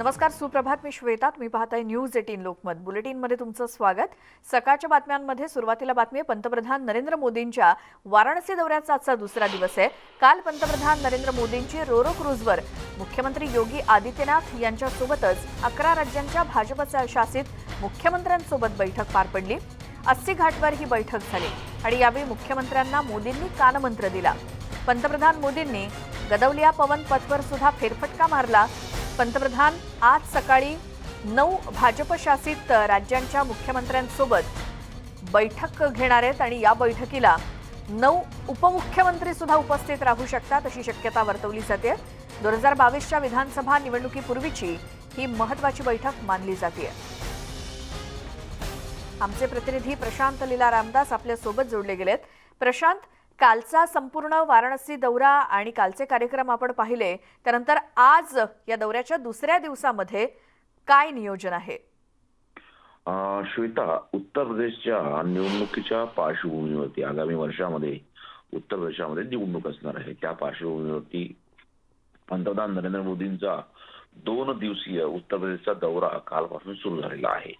नमस्कार सुप्रभात. मी श्वेता. तुम्ही पाहताय न्यूज एटीन लोकमत. बुलेटिनमध्ये तुमचं स्वागत. सकाळच्या बातम्यांमध्ये सुरुवातीला बातमी आहे पंतप्रधान नरेंद्र मोदींच्या वाराणसी दौऱ्याचा आजचा दुसरा दिवस आहे. काल पंतप्रधान नरेंद्र मोदींची रोरो क्रूजवर मुख्यमंत्री योगी आदित्यनाथ यांच्यासोबतच अकरा राज्यांच्या भाजपच्या शासित मुख्यमंत्र्यांसोबत बैठक पार पडली. अस्सी घाटवर ही बैठक झाली आणि यावेळी मुख्यमंत्र्यांना मोदींनी कानमंत्र दिला. पंतप्रधान मोदींनी गदवलिया पवन पथवर सुद्धा फेरफटका मारला. पंतप्रधान आज सकाळी नऊ भाजपशासित राज्यांच्या मुख्यमंत्र्यांसोबत बैठक घेणार आहेत आणि या बैठकीला नऊ उपमुख्यमंत्री सुद्धा उपस्थित राहू शकतात अशी शक्यता वर्तवली जाते. दोन हजार बावीसच्या विधानसभा निवडणुकीपूर्वीची ही महत्वाची बैठक मानली जाते. आमचे प्रतिनिधी प्रशांत लीला रामदास आपल्यासोबत जोडले गेलेत. प्रशांत कालचा संपूर्ण वाराणसी दौरा आणि कालचे कार्यक्रम आपण पाहिले त्यानंतर आज या दौऱ्याच्या दुसऱ्या दिवसामध्ये काय नियोजन आहे? श्वेता उत्तर प्रदेशच्या निवडणुकीच्या पार्श्वभूमीवरती आगामी वर्षामध्ये उत्तर प्रदेशामध्ये निवडणूक असणार आहे. त्या पार्श्वभूमीवरती पंतप्रधान नरेंद्र मोदींचा दोन दिवसीय उत्तर प्रदेशचा दौरा कालपासून सुरू झालेला आहे.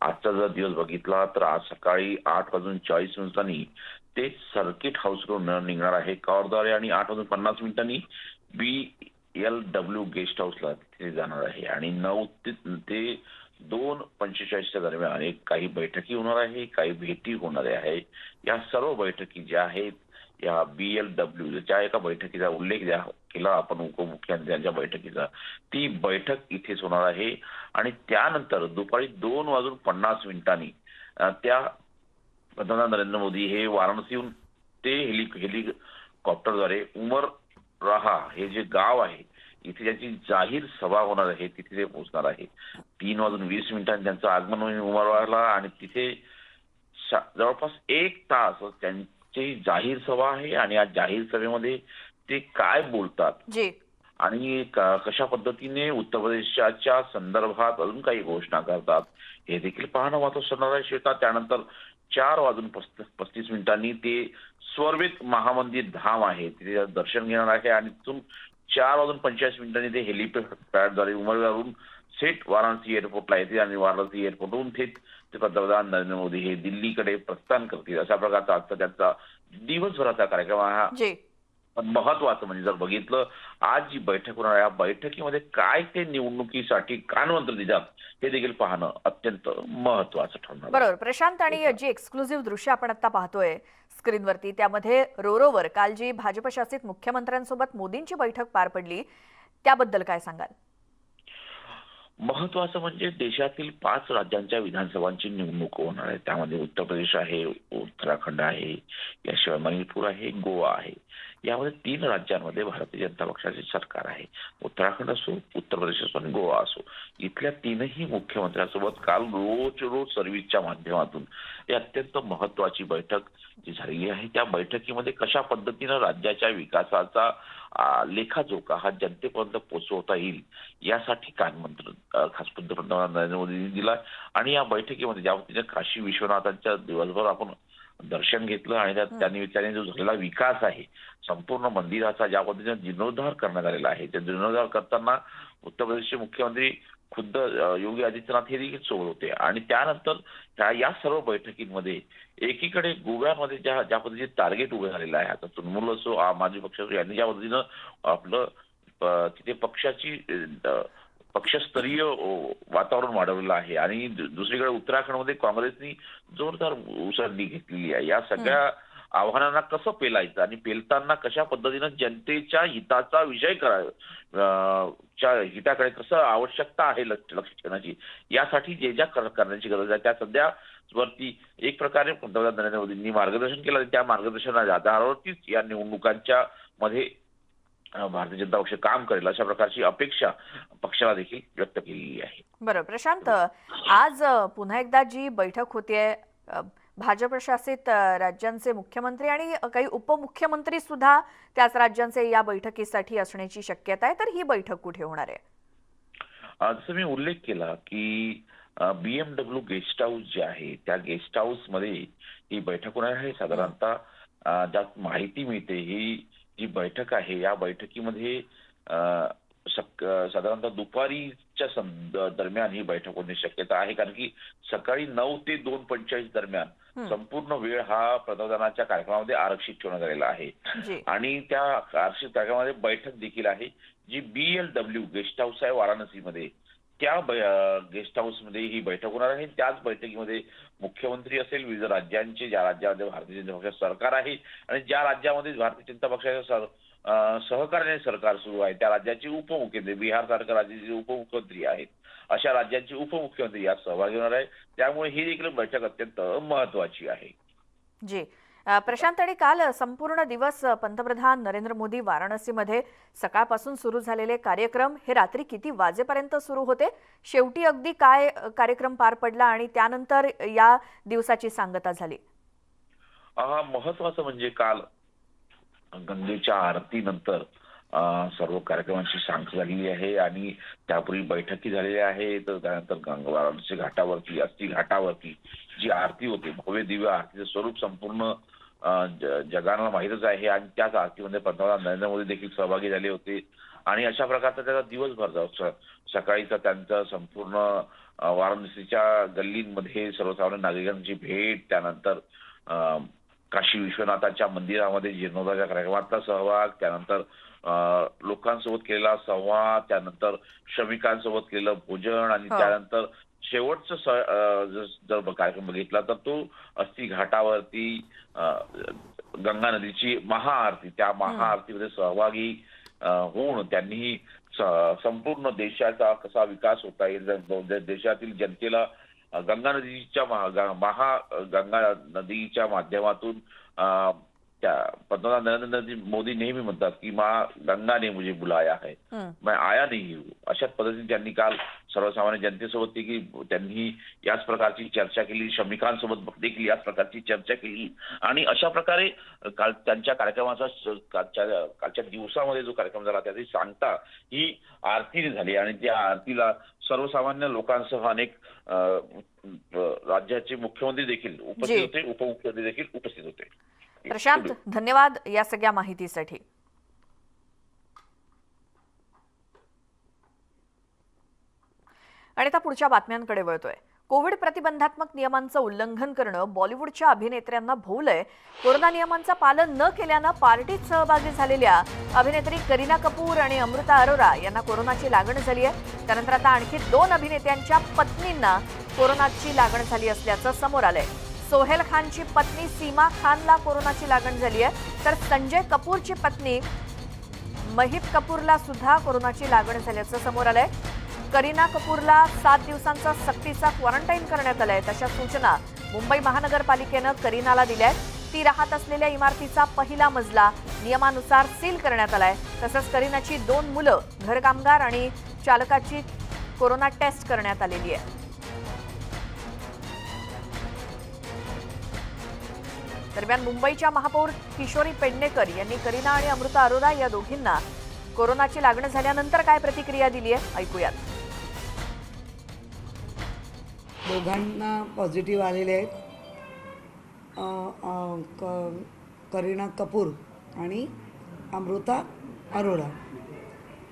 आजचा जर दिवस बघितला तर आज सकाळी आठ वाजून चाळीस मिनिटांनी ते सर्किट हाऊसकडून निघणार आहे. कॉरद्वारे आणि आठ वाजून पन्नास मिनिटांनी बी एल डब्ल्यू गेस्ट हाऊसला तिथे जाणार आहे. आणि नऊ ते ते दोन पंचेचाळीसच्या दरम्यान एक काही बैठकी होणार आहे काही भेटी होणार आहे. या सर्व बैठकी ज्या आहेत या बी एल डब्ल्यू ज्या एका बैठकीचा उल्लेख ज्या केला आपण उपमुख्यमंत्र्यांच्या बैठकीचा ती बैठक इथेच होणार आहे. आणि त्यानंतर दुपारी दोन वाजून पन्नास मिनिटांनी त्या पंतप्रधान नरेंद्र मोदी हे वाराणसीहून ते हेली हेलिकॉप्टरद्वारे उमर रहा हे जे गाव आहे इथे ज्याची जाहीर सभा होणार आहे तिथे ते पोहोचणार आहे. तीन वाजून वीस मिनिटांनी त्यांचं आगमन होईल उमरवाला आणि तिथे जवळपास एक तास त्यांची जाहीर सभा आहे आणि या जाहीर सभेमध्ये ते काय बोलतात? आणि कशा पद्धतीने उत्तर प्रदेशाच्या संदर्भात अजून काही घोषणा करतात हे देखील पाहणं महत्वाचं ठरणार आहे श्वेता. त्यानंतर चार वाजून पस्तीस मिनिटांनी ते स्वर्वेत महामंदिर धाम आहे. तिथे दर्शन घेणार आहे आणि तिथून चार वाजून पंचेचाळीस मिनिटांनी ते हेलिपॅडद्वारे उमरगावरून थेट वाराणसी एअरपोर्टला येते आणि वाराणसी एअरपोर्टहून थेट ते पंतप्रधान नरेंद्र मोदी हे दिल्लीकडे प्रस्थान करतील. अशा प्रकारचा आजचा त्यांचा दिवसभराचा कार्यक्रम हा पण महत्वाचं म्हणजे जर बघितलं आज जी बैठक होणार आहे या बैठकीमध्ये काय ते निवडणुकीसाठी कानमंत्र देतात हे देखील पाहणं अत्यंत महत्वाचं ठरणार. बरोबर. प्रशांत आणि जी एक्सक्लुझिव्ह दृश्य आपण आता पाहतोय स्क्रीनवरती त्यामध्ये रोरोवर काल जी भाजप शासित मुख्यमंत्र्यांसोबत मोदींची बैठक पार पडली त्याबद्दल काय सांगाल? महत्वाचं म्हणजे देशातील पाच राज्यांच्या विधानसभांची निवडणूक होणार आहे. त्यामध्ये उत्तर प्रदेश आहे उत्तराखंड आहे याशिवाय मणिपूर आहे गोवा आहे. यामध्ये तीन राज्यांमध्ये भारतीय जनता पक्षाचे सरकार आहे. उत्तराखंड असो उत्तर प्रदेश असो आणि गोवा असो. इथल्या तीनही मुख्यमंत्र्यांसोबत काल रोज रोज सर्व्हिसच्या माध्यमातून ही अत्यंत महत्वाची बैठक जी झालेली आहे. त्या बैठकीमध्ये कशा पद्धतीनं राज्याच्या विकासाचा लेखाजोखा हा जनतेपर्यंत पोहोचवता येईल यासाठी काय मंत्र खास पंतप्रधान नरेंद्र मोदींनी दिला आणि या बैठकीमध्ये ज्या पद्धतीने काशी विश्वनाथांच्या दिवसभर आपण दर्शन घेतलं आणि त्यांनी त्याने जो झालेला विकास आहे संपूर्ण मंदिराचा ज्या पद्धतीने जीर्णोद्धार करण्यात आलेला आहे त्या जीर्णोद्धार करताना उत्तर प्रदेशचे मुख्यमंत्री खुद्द योगी आदित्यनाथ हे देखील सोबत होते. आणि त्यानंतर ह्या या सर्व बैठकींमध्ये एकीकडे गोव्यामध्ये ज्या ज्या पद्धतीचे टार्गेट उभे झालेलं आहे आता तृणमूल असो आम आदमी पक्ष असो यांनी ज्या पद्धतीनं आपलं तिथे पक्षाची पक्षस्तरीय वातावरण वाढवलेलं आहे. आणि दुसरीकडे उत्तराखंडमध्ये काँग्रेसनी जोरदार उसळणी घेतलेली आहे. या सगळ्या आव्हानांना कसं पेलायचं आणि पेलताना कशा पद्धतीनं जनतेच्या हिताचा विषय करावा च्या हिताकडे कसं आवश्यकता आहे लक्ष ठेवण्याची यासाठी जे ज्या कर- करण्याची गरज आहे त्या सध्या वरती एक प्रकारे पंतप्रधान नरेंद्र मोदींनी मार्गदर्शन केलं आणि त्या मार्गदर्शनाच्या आधारावरतीच या निवडणुकांच्या मध्ये भारतीय जनता पक्ष काम करेल अशा प्रकारची अपेक्षा पक्षाला देखील व्यक्त केलेली आहे. बरोबर प्रशांत आज पुन्हा एकदा जी बैठक होतीये भाजप शासित राज्यांचे मुख्यमंत्री आणि काही उपमुख्यमंत्री सुद्धा त्याच राज्यांचे या बैठकीसाठी असण्याची शक्यता आहे तर ही बैठक कुठे होणार आहे? जसं मी उल्लेख केला की बीएमडब्ल्यू गेस्ट हाऊस जे आहे त्या गेस्ट हाऊसमध्ये ही बैठक होणार आहे. साधारणतः ज्यात माहिती मिळते ही जी बैठक आहे या बैठकीमध्ये साधारणतः दुपारी च्या सं- दरम्यान ही बैठक होण्याची शक्यता आहे. कारण की सकाळी नऊ ते दोन पंचेचाळीस दरम्यान. संपूर्ण वेळ हा पंतप्रधानांच्या कार्यक्रमामध्ये आरक्षित ठेवण्यात आलेला आहे. आणि त्या आरक्षित कार्यक्रमामध्ये बैठक देखील आहे जी बीएलडब्ल्यू गेस्ट हाऊस आहे वाराणसीमध्ये. त्या गेस्ट हाऊसमध्ये ही बैठक होणार आहे. त्याच बैठकीमध्ये मुख्यमंत्री असेल विविध राज्यांचे ज्या राज्यामध्ये भारतीय जनता पक्षाचं सरकार आहे आणि ज्या राज्यामध्ये भारतीय जनता पक्षाचं सर सहकार्याने सरकार सुरू आहे त्या राज्याचे उपमुख्यमंत्री बिहार सारख्या राज्याचे उपमुख्यमंत्री आहेत. अशा राज्यांचे उपमुख्यमंत्री यात सहभागी होणार आहे. त्यामुळे ही देखील बैठक अत्यंत महत्वाची आहे. जी. प्रशांत आणि काल संपूर्ण दिवस पंतप्रधान नरेंद्र मोदी वाराणसीमध्ये सकाळपासून सुरू झालेले कार्यक्रम हे रात्री किती वाजेपर्यंत सुरू होते? शेवटी अगदी काय कार्यक्रम पार पडला आणि त्यानंतर या दिवसाची सांगता झाली? महत्वाचं म्हणजे काल गंगेच्या आरतीनंतर सर्व कार्यक्रमांची सांगता झालेली आहे आणि त्यापूर्वी बैठकी झालेल्या आहेत. त्यानंतर गंगा घाटावरती अस्थि घाटावरती जी आरती होते भव्य दिव्य आरतीचं स्वरूप संपूर्ण जगाला माहीतच आहे आणि त्याच आरतीमध्ये पंतप्रधान नरेंद्र मोदी देखील सहभागी झाले होते आणि अशा प्रकारचा त्याचा दिवसभर जाऊ सकाळीचा त्यांचा संपूर्ण वाराणसीच्या गल्लींमध्ये सर्वसामान्य नागरिकांची भेट त्यानंतर अं, काशी विश्वनाथाच्या मंदिरामध्ये जीर्णोद्धाराच्या कार्यक्रमातला सहभाग त्यानंतर अं, लोकांसोबत केलेला संवाद त्यानंतर श्रमिकांसोबत केलेलं भोजन आणि हो. त्यानंतर शेवटचं स- जर- जर कार्यक्रम बघितला तर तो अस्थि घाटावरती गंगा नदीची महाआरती त्या महाआरतीमध्ये सहभागी होऊन त्यांनी संपूर्ण देशाचा कसा विकास होता येईल देशातील जनतेला गंगा नदीच्या महा गंगा नदीच्या माध्यमातून त्या पंतप्रधान नरेंद्र मोदी- नेहमी म्हणतात की मा गंगा ने मुझे बुलाया है. मैं आया नाही हूँ। अशाच पद्धतीने त्यांनी काल सर्वसामान्य जनतेसोबत देखील त्यांनी याच प्रकारची चर्चा केली श्रमिकांसोबत देखील याच प्रकारची चर्चा केली आणि अशा प्रकारे काल त्यांच्या कार्यक्रमाचा कालच्या दिवसामध्ये जो कार्यक्रम झाला त्याची सांगता ही आरतीने झाली. आणि त्या आरतीला सर्वसामान्य लोकांसह अनेक राज्याचे मुख्यमंत्री देखील उपस्थित. होते उपमुख्यमंत्री देखील उपस्थित होते. प्रशांत धन्यवाद या सगळ्या माहितीसाठी. आणि आता पुढच्या बातम्यांकडे वळतोय. कोविड प्रतिबंधात्मक नियमांचं उल्लंघन करणं बॉलिवूडच्या अभिनेत्र्यांना भोवलंय. कोरोना नियमांचं पालन न केल्यानं पार्टीत सहभागी झालेल्या अभिनेत्री करीना कपूर आणि अमृता अरोरा यांना कोरोनाची लागण झाली आहे त्यानंतर आता आणखी दोन अभिनेत्यांच्या पत्नींना कोरोनाची लागण झाली असल्याचं समोर आलंय. सोहेल खानची पत्नी सीमा खानला कोरोनाची लागण झाली आहे. तर संजय कपूरची पत्नी महित कपूरला सुद्धा कोरोनाची लागण झाल्याचं समोर आलंय. करीना कपूरला सात दिवसांचा सक्तीचा क्वारंटाईन करण्यात आलाय. तशा सूचना मुंबई महानगरपालिकेनं करीनाला दिल्या आहेत. ती राहत असलेल्या इमारतीचा पहिला मजला नियमानुसार सील करण्यात आलाय. तसंच करीनाची दोन मुलं घरकामगार आणि चालकाची कोरोना टेस्ट करण्यात आलेली आहे. दरम्यान मुंबईच्या महापौर किशोरी पेडणेकर यांनी करीना आणि अमृता अरोरा या दोघींना कोरोनाची लागण झाल्यानंतर काय प्रतिक्रिया दिली आहे? ऐकूयात. दोघांना पॉझिटिव्ह आलेले आहेत. क करीना कपूर आणि अमृता अरोरा.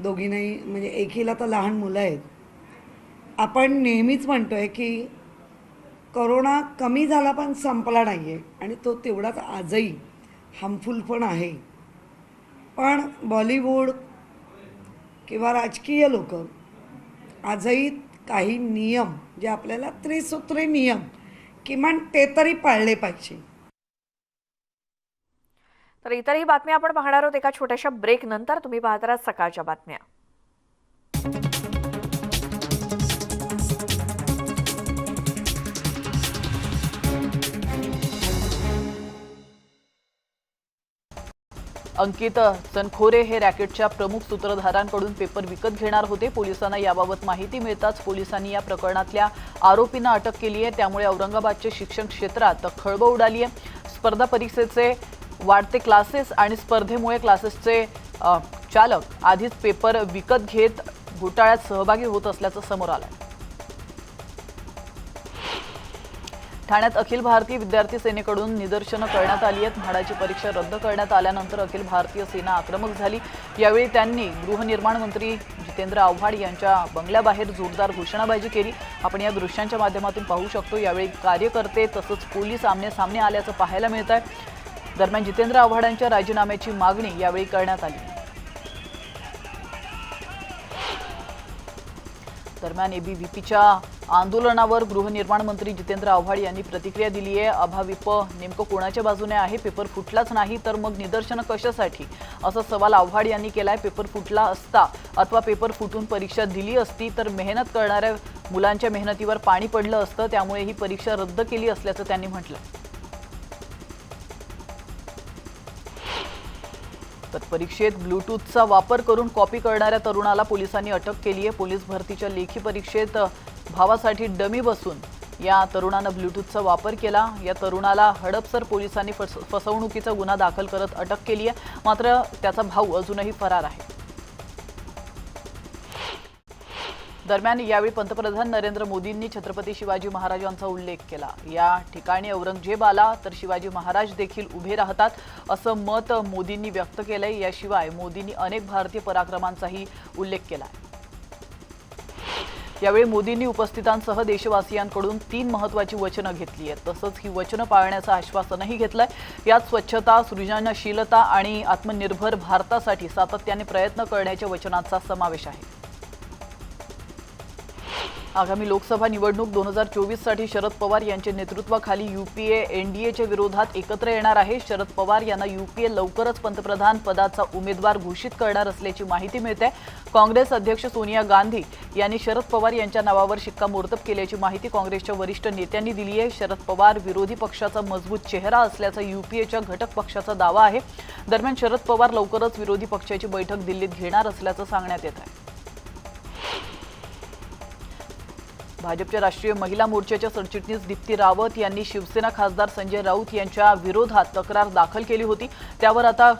दोघींनाही म्हणजे एकीला तर लहान मुलं आहेत. आपण नेहमीच म्हणतो आहे की करोना कमी झाला पण संपला नाही आहे आणि तो तेवढाच आजही हार्मफुल पण आहे. पण बॉलिवूड किंवा राजकीय लोक आजही काही नियम जे आपल्याला त्रिसूत्री नियम किमान ते तरी पाळले पाहिजे. तर इतरही बातम्या आपण पाहणार आहोत एका छोट्याशा ब्रेक नंतर. तुम्ही पाहत राहा सकाळच्या बातम्या. अंकित चनखोरे हे रॅकेटच्या प्रमुख सूत्रधारांकडून पेपर विकत घेणार होते. पोलिसांना याबाबत माहिती मिळताच पोलिसांनी या प्रकरणातल्या आरोपींना अटक केली आहे. त्यामुळे औरंगाबादचे शिक्षण क्षेत्रात खळबळ उडाली आहे. स्पर्धा परीक्षेचे वाढते क्लासेस आणि स्पर्धेमुळे क्लासेसचे चालक आधीच पेपर विकत घेत घोटाळ्यात सहभागी होत असल्याचं समोर आलं ठाण्यात अखिल भारतीय विद्यार्थी सेनेकडून निदर्शनं करण्यात आली आहेत. म्हाडाची परीक्षा रद्द करण्यात आल्यानंतर अखिल भारतीय सेना आक्रमक झाली. यावेळी त्यांनी गृहनिर्माण मंत्री जितेंद्र आव्हाड यांच्या बंगल्याबाहेर जोरदार घोषणाबाजी केली. आपण या दृश्यांच्या माध्यमातून पाहू शकतो यावेळी कार्यकर्ते तसंच पोलीस आमने सामने आल्याचं पाहायला मिळत आहे दरम्यान जितेंद्र आव्हाडांच्या राजीनाम्याची मागणी यावेळी करण्यात आली. दरम्यान एबीव्हीपीच्या आंदोलनावर गृहनिर्माण मंत्री जितेंद्र आव्हाड यांनी प्रतिक्रिया दिली आहे. अभाविप नेमकं कोणाच्या बाजूने आहे? पेपर फुटलाच नाही तर मग निदर्शनं कशासाठी? असा सवाल आव्हाड यांनी केलाय. पेपर फुटला असता अथवा पेपर फुटून परीक्षा दिली असती तर मेहनत करणाऱ्या मुलांच्या मेहनतीवर पाणी पडलं असतं त्यामुळे ही परीक्षा रद्द केली असल्याचं त्यांनी म्हटलं. तर परीक्षेत ब्लूटूथचा वापर करून कॉपी करणाऱ्या तरुणाला पोलिसांनी अटक केली आहे पोलीस भरतीच्या लेखी परीक्षेत भावासाठी डमी बसून या तरुणानं ब्लूटूथचा वापर केला. या तरुणाला हडपसर पोलिसांनी फस फसवणुकीचा गुन्हा दाखल करत अटक केली आहे. मात्र त्याचा भाऊ अजूनही फरार आहे. दरम्यान यावेळी पंतप्रधान नरेंद्र मोदींनी छत्रपती शिवाजी महाराजांचा उल्लेख केला. या ठिकाणी औरंगजेब आला तर शिवाजी महाराज देखील उभे राहतात असं मत मोदींनी व्यक्त केलंय. याशिवाय मोदींनी अनेक भारतीय पराक्रमांचाही उल्लेख केला यावेळी मोदींनी उपस्थितांसह देशवासियांकडून तीन महत्वाची वचनं घेतली आहेत. तसंच ही वचनं पाळण्याचं आश्वासनही घेतलंय. यात स्वच्छता सृजनशीलता आणि आत्मनिर्भर भारतासाठी सातत्याने प्रयत्न करण्याच्या वचनांचा समावेश आहे. आगामी लोकसभा निवडणूक दोन हजार चोवीससाठी शरद पवार यांच्या नेतृत्वाखाली युपीए एनडीएच्या विरोधात एकत्र येणार आहे. शरद पवार यांना युपीए लवकरच पंतप्रधान पदाचा उमेदवार घोषित करणार असल्याची माहिती मिळते. काँग्रेस अध्यक्ष सोनिया गांधी यांनी शरद पवार यांच्या नावावर शिक्कामोर्तब केल्याची माहिती काँग्रेसच्या वरिष्ठ नेत्यांनी दिली आहे. शरद पवार विरोधी पक्षाचा मजबूत चेहरा असल्याचा युपीएच्या घटक पक्षाचा दावा आहे. दरम्यान शरद पवार लवकरच विरोधी पक्षाची बैठक दिल्लीत घेणार असल्याचं सांगण्यात येत आहे. भाजपच्या राष्ट्रीय महिला मोर्चाच्या सरचिटणीस दीप्ती रावत यांनी शिवसेना खासदार संजय राऊत यांच्या विरोधात तक्रार दाखल केली होती. त्यावर आता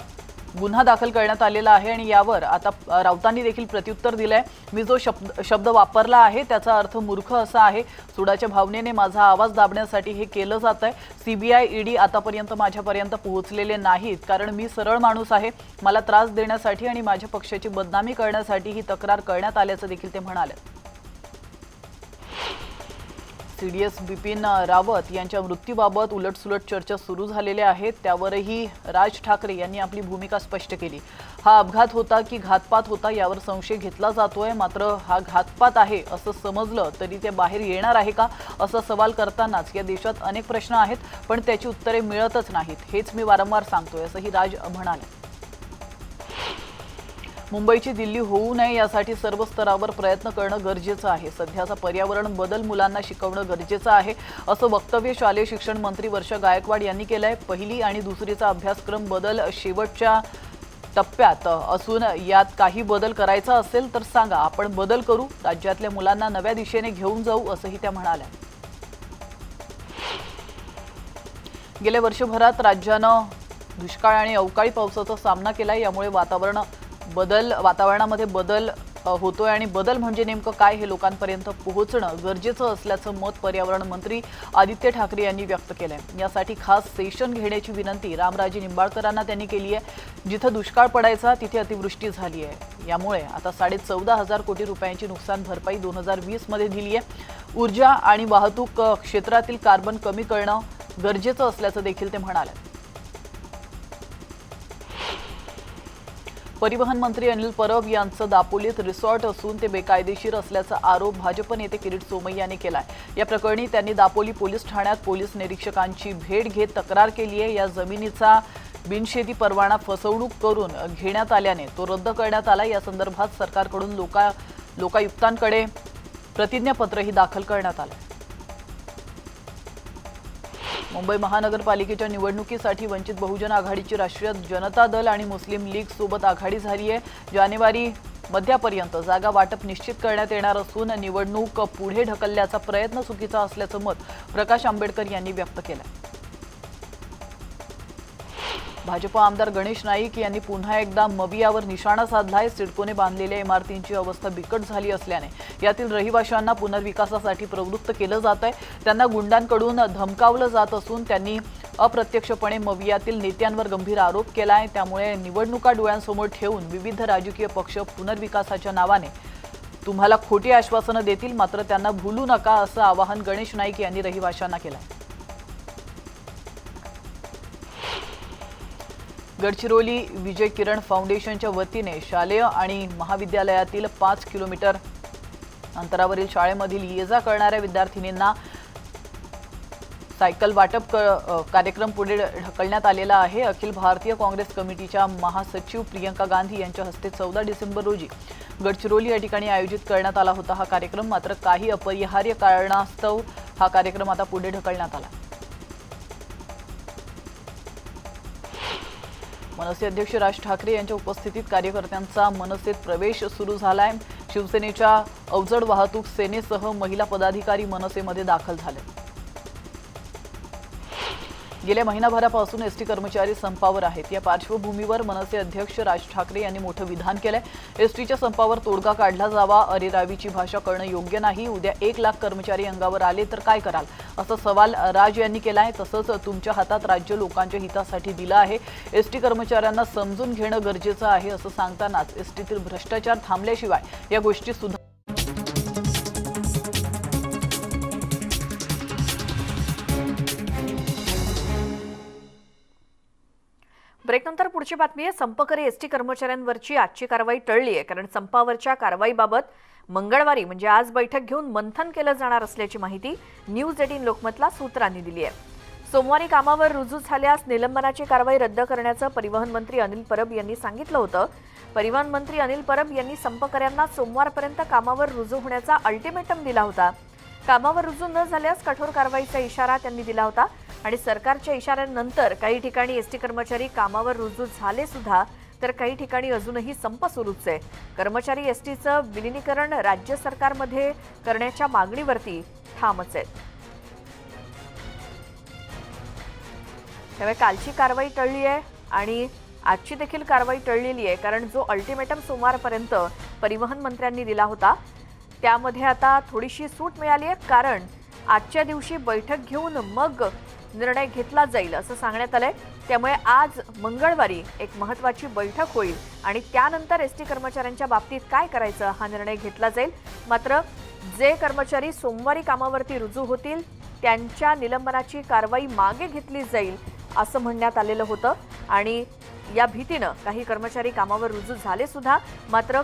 गुन्हा दाखल करण्यात आलेला आहे आणि यावर आता राऊतांनी देखील प्रत्युत्तर दिलं आहे मी जो शब्द शब्द वापरला आहे त्याचा अर्थ मूर्ख असा आहे. सुडाच्या भावनेने माझा आवाज दाबण्यासाठी हे केलं जात आहे सीबीआय ईडी आतापर्यंत माझ्यापर्यंत पोहोचलेले नाहीत कारण मी सरळ माणूस आहे. मला त्रास देण्यासाठी आणि माझ्या पक्षाची बदनामी करण्यासाठी ही तक्रार करण्यात आल्याचं देखील ते म्हणाले. C D S Bipin Rawat यांच्या मृत्यूबाबत उलटसुलट चर्चा सुरू झालेल्या आहेत. त्यावरही राज ठाकरे यांनी आपली भूमिका स्पष्ट केली. हा अपघात होता की घातपात होता यावर संशय घेतला जातोय. मात्र हा घातपात आहे असं समजलं तरी ते बाहेर येणार आहे का असा सवाल करतानाच या देशात अनेक प्रश्न आहेत पण त्याची उत्तरे मिळतच नाहीत. हेच मी वारंवार सांगतोय असंही राज म्हणाले. मुंबईची दिल्ली होऊ नये यासाठी सर्व स्तरावर प्रयत्न करणं गरजेचं आहे. सध्याचा पर्यावरण बदल मुलांना शिकवणं गरजेचं आहे असं वक्तव्य शालेय शिक्षण मंत्री वर्षा गायकवाड यांनी केलं आहे पहिली आणि दुसरीचा अभ्यासक्रम बदल शेवटच्या टप्प्यात असून यात काही बदल करायचा असेल तर सांगा. आपण बदल करू राज्यातल्या मुलांना नव्या दिशेने घेऊन जाऊ असंही त्या म्हणाल्या. गेल्या वर्षभरात राज्यानं दुष्काळ आणि अवकाळी पावसाचा सामना केला यामुळे वातावरण बदल वातावरणामध्ये बदल होतोय आणि बदल म्हणजे नेमकं काय हे लोकांपर्यंत पोहोचणं गरजेचं असल्याचं मत पर्यावरण मंत्री आदित्य ठाकरे यांनी व्यक्त केलंय. यासाठी खास सेशन घेण्याची विनंती रामराजे निंबाळकरांना त्यांनी केली आहे. जिथं दुष्काळ पडायचा तिथे अतिवृष्टी झाली आहे. यामुळे आता साडे चौदा हजार कोटी रुपयांची नुकसान भरपाई दोन हजार वीसमध्ये दिली आहे ऊर्जा आणि वाहतूक क्षेत्रातील कार्बन कमी करणं गरजेचं असल्याचं देखील ते म्हणाले. परिवहन मंत्री अनिल परब यांचं दापोलीत रिसॉर्ट असून ते बेकायदेशीर असल्याचा आरोप भाजप नेते किरीट सोमय्याने यांनी केलाय. या प्रकरणी त्यांनी दापोली पोलीस ठाण्यात पोलीस निरीक्षकांची भेट घेत तक्रार केली आहे. या जमिनीचा बिनशेती परवाना फसवणूक करून घेण्यात आल्याने तो रद्द करण्यात आला या संदर्भात सरकारकडून लोका लोकायुक्तांकडे प्रतिज्ञापत्रही दाखल करण्यात आलं मुंबई महानगरपालिकेच्या निवडणुकीसाठी वंचित बहुजन आघाडीची राष्ट्रीय जनता दल आणि मुस्लिम लीग सोबत आघाडी झाली आहे. जानेवारी मध्यापर्यंत जागा वाटप निश्चित करण्यात येणार असून निवडणूक पुढे ढकलल्याचा प्रयत्न चुकीचा असल्याचं मत प्रकाश आंबेडकर यांनी व्यक्त केलं भाजप आमदार गणेश नाईक यांनी पुन्हा एकदा मबियावर निशाणा साधलाय. सिडकोने बांधलेल्या इमारतींची अवस्था बिकट झाली असल्याने यातील रहिवाशांना पुनर्विकासासाठी प्रवृत्त केलं जात आहे त्यांना गुंडांकडून धमकावलं जात असून त्यांनी अप्रत्यक्षपणे मवियातील नेत्यांवर गंभीर आरोप केला आहे त्यामुळे निवडणुका डोळ्यांसमोर ठेवून विविध राजकीय पक्ष पुनर्विकासाच्या नावाने तुम्हाला खोटी आश्वासनं देतील मात्र त्यांना भुलू नका असं आवाहन गणेश नाईक यांनी रहिवाशांना केलं गडचिरोली विजय किरण फाउंडेशनच्या वतीने शालेय आणि महाविद्यालयातील पाच किलोमीटर अंतरावरील शाळेमधील ये जा करणाऱ्या विद्यार्थिनींना सायकल वाटप कार्यक्रम पुढे ढकलण्यात आलेला आहे. अखिल भारतीय काँग्रेस कमिटीच्या महासचिव प्रियंका गांधी यांच्या हस्ते चौदा डिसेंबर रोजी गडचिरोली या ठिकाणी आयोजित करण्यात आला होता हा कार्यक्रम. मात्र काही अपरिहार्य कारणास्तव हा कार्यक्रम आता पुढे ढकलण्यात आला. मनसे अध्यक्ष राज ठाकरे यांच्या उपस्थितीत कार्यकर्त्यांचा मनसेत प्रवेश सुरू झालाय. शिवसेनेच्या अवजड वाहतूक सेनेसह महिला पदाधिकारी मनसेमध्ये दाखल झाले. गेल्या महिनाभरापासून एसटी कर्मचारी संपावर आहेत. या पार्श्वभूमीवर मनसे अध्यक्ष राज ठाकरे यांनी मोठं विधान केलंय. एसटीच्या संपावर तोडगा काढला जावा अरेरावीची भाषा करणं योग्य नाही उद्या एक लाख कर्मचारी अंगावर आले तर काय कराल? असा सवाल राज यांनी केलाय. तसंच तुमच्या हातात राज्य लोकांच्या हितासाठी दिलं आहे. एसटी कर्मचाऱ्यांना समजून घेणं गरजेचं आहे असं सांगतानाच एसटीतील भ्रष्टाचार थांबल्याशिवाय या गोष्टी सुद्धा ब्रेकनंतर बातमी आहे संपकरी एसटी कर्मचाऱ्यांवरची आजची कारवाई टळली आहे कारण संपावरच्या कारवाईबाबत मंगळवारी म्हणजे आज बैठक घेऊन मंथन केलं जाणार असल्याची माहिती न्यूज एटीन लोकमतला सूत्रांनी दिली आहे सोमवारी कामावर रुजू झाल्यास निलंबनाची कारवाई रद्द करण्याचं परिवहन मंत्री अनिल परब यांनी सांगितलं होतं. परिवहन मंत्री अनिल परब यांनी संपकऱ्यांना सोमवारपर्यंत कामावर रुजू होण्याचा अल्टिमेटम दिला होता. कामावर रुजू न झाल्यास कठोर कारवाईचा इशारा त्यांनी दिला होता. आणि सरकारच्या इशाऱ्यानंतर काही ठिकाणी एसटी कर्मचारी कामावर रुजू झाले सुद्धा तर काही ठिकाणी अजूनही संप सुरूच आहे. कर्मचारी एसटीचं विलिनीकरण राज्य सरकारमध्ये करण्याच्या मागणीवरती ठामच आहेत त्यामुळे कालची कारवाई टळली आहे आणि आजची देखील कारवाई टळलेली आहे कारण जो अल्टिमेटम सोमवारपर्यंत परिवहन मंत्र्यांनी दिला होता त्यामध्ये आता थोडीशी सूट मिळाली आहे कारण आजच्या दिवशी बैठक घेऊन मग निर्णय घेतला जाईल असं सांगण्यात आलंय. त्यामुळे आज मंगळवारी एक महत्वाची बैठक होईल आणि त्यानंतर एस टी कर्मचाऱ्यांच्या बाबतीत काय करायचं हा निर्णय घेतला जाईल. मात्र जे कर्मचारी सोमवारी कामावरती रुजू होतील त्यांच्या निलंबनाची कारवाई मागे घेतली जाईल असं म्हणण्यात आलेलं होतं. आणि या भीतीनं काही कर्मचारी कामावर रुजू झाले सुद्धा मात्र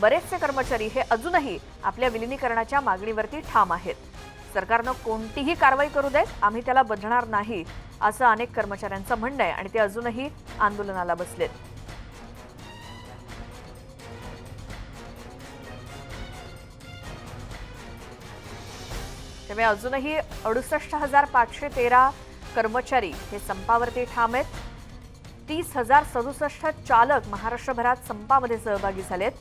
बरेचसे कर्मचारी हे अजूनही आपल्या विलिनीकरणाच्या मागणीवरती ठाम आहेत. सरकारनं कोणतीही कारवाई करू देत आम्ही त्याला बदलणार नाही असं अनेक कर्मचाऱ्यांचं म्हणणं आहे आणि ते अजूनही आंदोलनाला बसलेत. त्यामुळे अजूनही अडुसष्ट हजार पाचशे तेरा कर्मचारी हे संपावरती ठाम आहेत. तीस हजार सदुसष्ट चालक महाराष्ट्रभरात संपामध्ये सहभागी झालेत.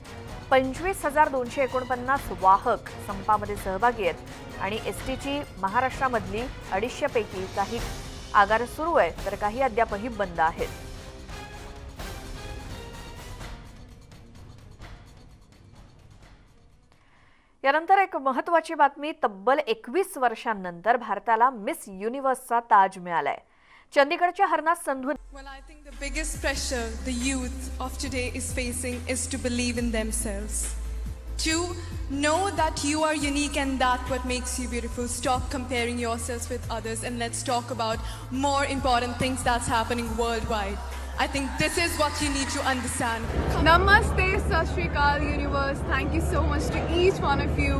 पंचवीस हजार दोनशे एकोणपन्नास वाहक संपामध्ये सहभागी आहेत. आणि एस टीची महाराष्ट्रामधली अडीचशेपैकी काही आगार सुरू आहे तर काही अद्यापही बंद आहेत. यानंतर एक महत्वाची बातमी तब्बल एकवीस वर्षांनंतर भारताला मिस युनिव्हर्सचा ताज मिळालाय. चंदीगडच्या Harnath Sandhu Well, I think the biggest pressure the youth of today is facing is to believe in themselves. To know that you are unique and that what makes you beautiful. Stop comparing yourselves with others and let's talk about more important things that's happening worldwide. I think this is what you need to understand. Namaste, Sat Shri Akal Universe. Thank you so much to each one of you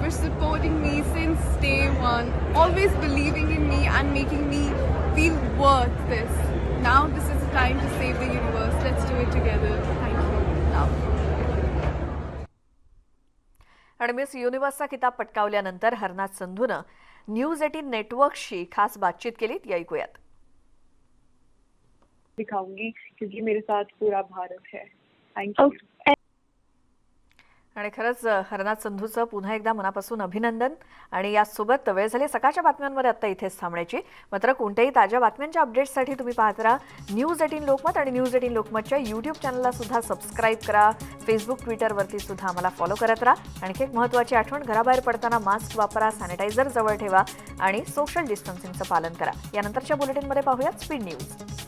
for supporting me since day one, always believing in me and making me feel worth this. Now this is the time to save the universe. Let's do it together. Thank you. Love. आणि miss युनिव्हर्सचा किताब पटकावल्यानंतर हरनाथ संधूनं news eighteen नेटवर्कशी खास बातचीत केली ती ऐकूयात दिखाऊंगी क्योंकि मेरे साथ पूरा भारत है थैंक यू आणि खरंच हरनाथ संधूचं पुन्हा एकदा मनापासून अभिनंदन. आणि यासोबत वेळ झाली सकाळच्या बातम्यांवर आता इथेच थांबण्याची. मात्र कोणत्याही ताज्या बातम्यांच्या अपडेट्ससाठी तुम्ही पाहत राहा न्यूज एटीन लोकमत आणि न्यूज एटीन लोकमतच्या यूट्यूब चॅनलला सुद्धा सबस्क्राईब करा. फेसबुक ट्विटरवरती सुद्धा आम्हाला फॉलो करत राहा. आणखी एक महत्त्वाची आठवण घराबाहेर पडताना मास्क वापरा सॅनिटायझर जवळ ठेवा आणि सोशल डिस्टन्सिंगचं पालन करा. यानंतरच्या बुलेटिनमध्ये पाहूयात स्पीड न्यूज.